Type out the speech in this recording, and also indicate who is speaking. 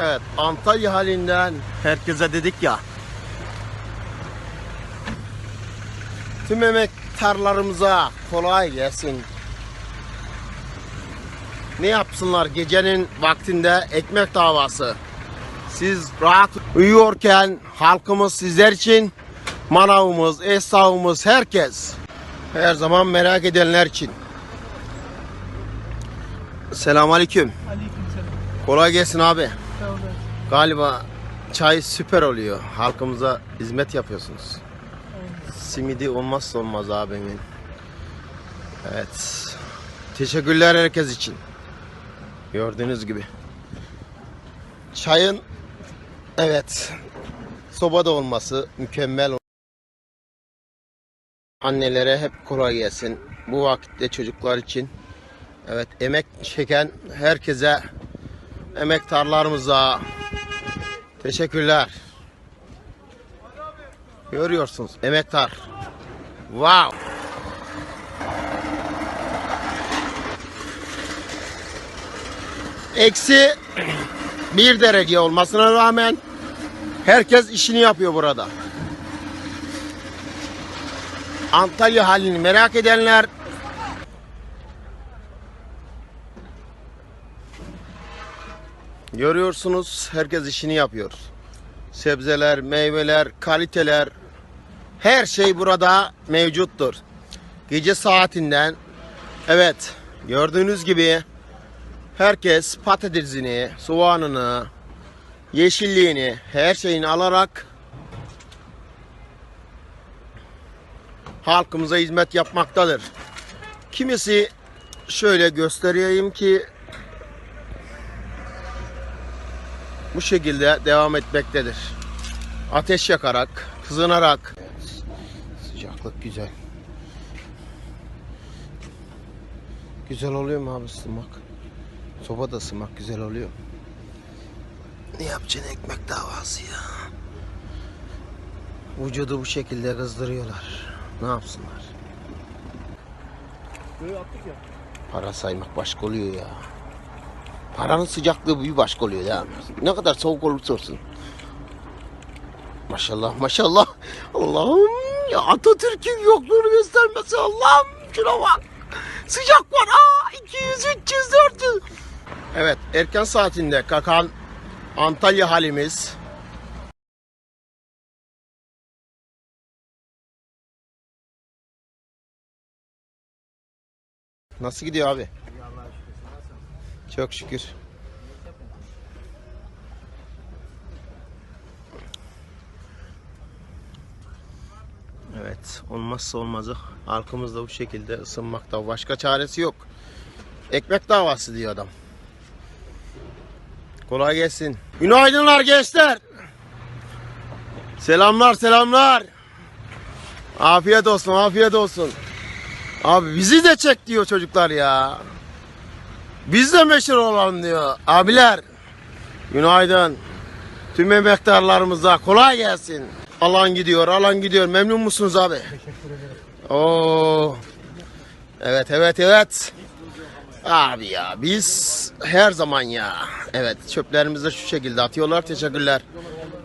Speaker 1: Evet, Antalya halinden herkese dedik ya. Tüm emektarlarımıza kolay gelsin. Ne yapsınlar gecenin vaktinde ekmek davası. Siz rahat uyuyorken halkımız sizler için manavımız, esnafımız, herkes her zaman merak edenler için. Selamünaleyküm.
Speaker 2: Aleykümselam.
Speaker 1: Kolay gelsin abi.
Speaker 2: Olun.
Speaker 1: Galiba çay süper oluyor. Halkımıza hizmet yapıyorsunuz. Simidi olmazsa olmaz abimin. Evet. Teşekkürler herkes için. Gördüğünüz gibi. Çayın evet sobada olması mükemmel. Annelere hep kolay gelsin. Bu vakitte çocuklar için evet emek çeken herkese emektarlarımıza teşekkürler. Görüyorsunuz emektar. Wow. Eksi bir derece olmasına rağmen herkes işini yapıyor burada. Antalya halini merak edenler Görüyorsunuz herkes işini yapıyor. Sebzeler, meyveler, kaliteler her şey burada mevcuttur. Gece saatinden evet gördüğünüz gibi herkes patatesini, soğanını, yeşilliğini, her şeyini alarak halkımıza hizmet yapmaktadır. Kimisi şöyle göstereyim ki bu şekilde devam etmektedir. Ateş yakarak, kızınarak. Sıcaklık güzel. Güzel oluyor mu abi ısınmak? Sobada ısınmak güzel oluyor. Ne yapacaksın ekmek davası ya? Vücudu bu şekilde kızdırıyorlar. Ne yapsınlar?
Speaker 2: Böyle attık ya.
Speaker 1: Para saymak başka oluyor ya. Paranın sıcaklığı bir başka oluyor ya. Ne kadar soğuk olursa olsun. Maşallah maşallah. Allah'ım ya Atatürk'ün yokluğunu göstermesi Allah'ım şuna bak. Sıcak var aa 200 300 400. Evet erken saatinde kalkan Antalya halimiz. Nasıl gidiyor abi? Çok şükür. Evet, olmazsa olmazı halkımız da bu şekilde ısınmakta. Başka çaresi yok. Ekmek davası diyor adam. Kolay gelsin. Günaydınlar gençler. Selamlar selamlar. Afiyet olsun afiyet olsun. Abi bizi de çek diyor çocuklar ya. Biz de meşhur olalım diyor. Abiler günaydın. Tüm emektarlarımıza kolay gelsin. Alan gidiyor, alan gidiyor. Memnun musunuz abi? Oo. Evet, evet, evet. Abi ya biz her zaman ya. Evet çöplerimizi şu şekilde atıyorlar. Teşekkürler.